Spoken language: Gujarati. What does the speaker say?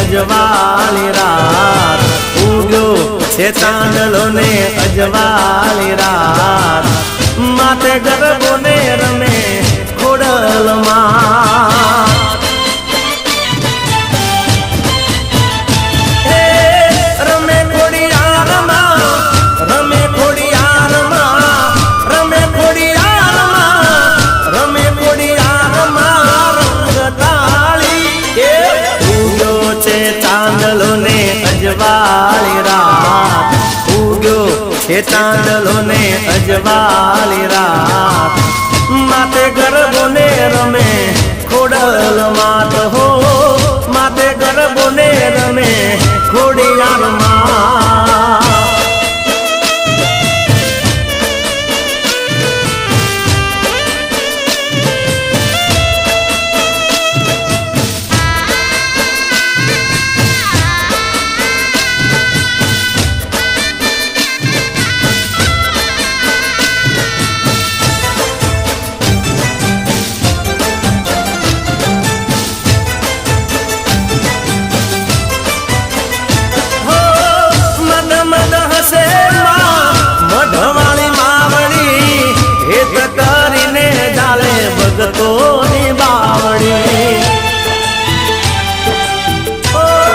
અજવાળી રાત ઉગ્યો. છે ચાંદલો ને અજવાળી રાત છે તાંડલો ને અજવાલી રાત. માથે ગરબો ને રમે ખોડલમાં. গো